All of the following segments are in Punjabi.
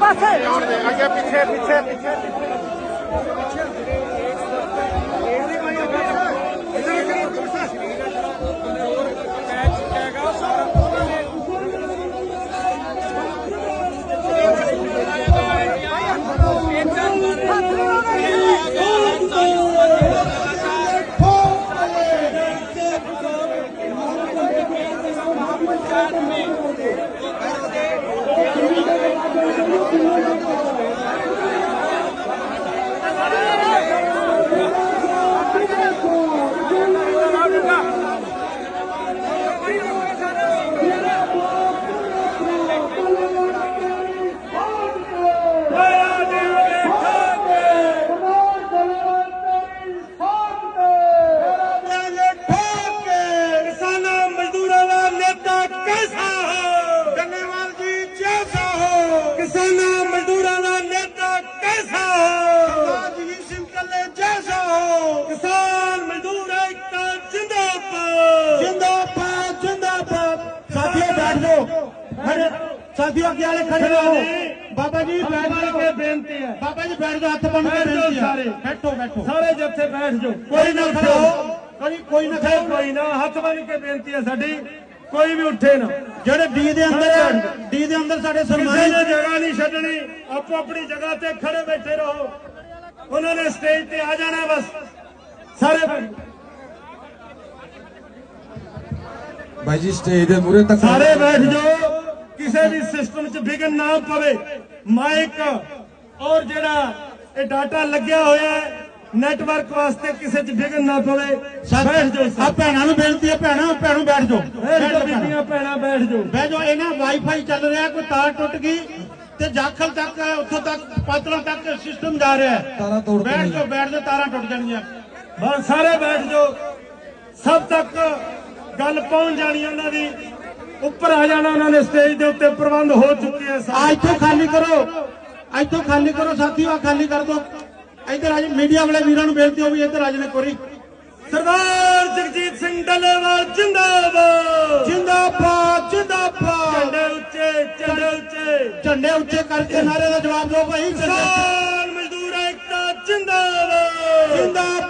पासे आगे पीछे पीछे पीछे पीछे God ਖੜੇ ਸਾਥੀਓ ਅੱਗੇ ਵਾਲੇ ਖੜੇ ਰਹੋ। ਬਾਬਾ ਜੀ ਬੈਠ ਕੇ ਬੇਨਤੀ ਹੈ। ਬਾਬਾ ਜੀ ਬੈਠ ਜਾਓ ਹੱਥ ਬੰਨ ਕੇ ਬੇਨਤੀ ਸਾਰੇ। ਹੈ ਬੈਠੋ ਬੈਠੋ। ਸਾਰੇ ਜੱਥੇ ਬੈਠ ਜਾਓ। ਕੋਈ ਨਾ ਖੜੋ। ਕੋਈ ਕੋਈ ਨਾ ਖੜੋ। ਕੋਈ ਨਾ। ਹੱਥ ਬੰਨ ਕੇ ਬੇਨਤੀ ਹੈ ਸਾਡੀ। ਕੋਈ ਵੀ ਉੱਠੇ ਨਾ। ਜਿਹੜੇ ਡੀ ਦੇ ਅੰਦਰ ਡੀ ਦੇ ਅੰਦਰ ਸਾਡੇ ਕਿਸੇ ਸਨਮਾਨਿਤ ਨੇ ਜਗ੍ਹਾ ਨਹੀਂ ਛੱਡਣੀ। ਆਪੋ ਆਪਣੀ ਜਗ੍ਹਾ ਤੇ ਖੜੇ ਬੈਠੇ ਰਹੋ। ਉਹਨਾਂ ਨੇ ਸਟੇਜ ਤੇ ਆ ਜਾਣਾ ਬਸ। ਸਾਰੇ ਬੈਠ- ਬਾਈ ਜੀ ਸਟੇਜ ਦੇ ਮੂਹਰੇ ਤੱਕ ਸਾਰੇ ਬੈਠ ਜਾਓ। ਕਿਸੇ ਵੀ ਸਿਸਟਮ 'ਚ ਵਿਘਨ ਨਾ ਪਵੇ ਮਾਈਕ ਔਰ ਜਿਹੜਾ ਇਹ ਡਾਟਾ ਲੱਗਿਆ ਹੋਇਆ ਹੈ ਨੈਟਵਰਕ ਵਾਸਤੇ ਕਿਸੇ 'ਚ ਵਿਘਨ ਨਾ ਪਵੇ। ਬੈਠ ਜਾਓ ਆ। ਭੈਣਾਂ ਨੂੰ ਬੇਨਤੀ ਹੈ ਭੈਣਾਂ ਭੈਣੋਂ ਬੈਠ ਜਾਓ। ਬੈਠ ਜਾਓ ਭੈਣਾਂ। ਬੀਬੀਆਂ ਭੈਣਾਂ। ਬੈਠ ਜਾਓ। ਬਹਿ ਜਾਓ ਇਹਨਾਂ ਵਾਈਫਾਈ ਚੱਲ ਰਿਹਾ ਕੋਈ ਤਾਰ ਟੁੱਟ ਗਈ ਤੇ ਜਾਖਲ ਤੱਕ ਉੱਥੋਂ ਤੱਕ ਪਾਤਲਾਂ ਤੱਕ ਸਿਸਟਮ ਜਾ ਰਿਹਾ ਹੈ। ਤਾਰਾਂ ਤੋੜ ਬੈਠ। ਜਾਓ ਬੈਠ ਜਾਓ ਤਾਰਾਂ ਟੁੱਟ ਜਾਣਗੀਆਂ। ਬਸ ਸਾਰੇ ਬੈਠ ਜਾਓ। ਸਭ ਤੱਕ ਗੱਲ ਪਹੁੰਚ ਜਾਣੀ ਉਹਨਾਂ ਦੀ। ਉੱਪਰ ਆ ਜਾਣਾ ਉਹਨਾਂ ਨੇ ਸਟੇਜ ਦੇ ਉੱਤੇ ਪ੍ਰਬੰਧ ਹੋ ਚੁੱਕੇ ਆ ਸਾਰੇ। ਇੱਥੋਂ ਖਾਲੀ ਕਰੋ। ਇੱਥੋਂ ਖਾਲੀ ਕਰੋ ਸਾਥੀਓ ਆ ਖਾਲੀ ਕਰ ਦਿਓ ਇੱਧਰ ਆ ਜੀ ਮੀਡੀਆ ਵਾਲੇ ਵੀਰਾਂ ਨੂੰ ਬੇਨਤੀ ਹੋ ਵੀ ਇੱਧਰ ਆ ਜਨੇ ਕੋਰੀ ਸਰਦਾਰ ਜਗਜੀਤ ਸਿੰਘ ਡੱਲੇਵਾਲ ਜਿੰਦਾਬਾਦ। ਜਿੰਦਾਬਾਦ ਜਿੰਦਾਬਾਦ। ਝੰਡੇ ਉੱਚੇ ਝੰਡੇ ਉੱਚੇ। ਝੰਡੇ ਉੱਚੇ ਕਰਕੇ ਨਾਰੇ ਦਾ ਜਵਾਬ ਦਿਓ ਭਾਈ। ਕਿਸਾਨ ਮਜ਼ਦੂਰ ਏਕਤਾ ਜਿੰਦਾਬਾਦ। ਜਿੰਦਾਬਾਦ।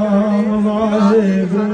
Never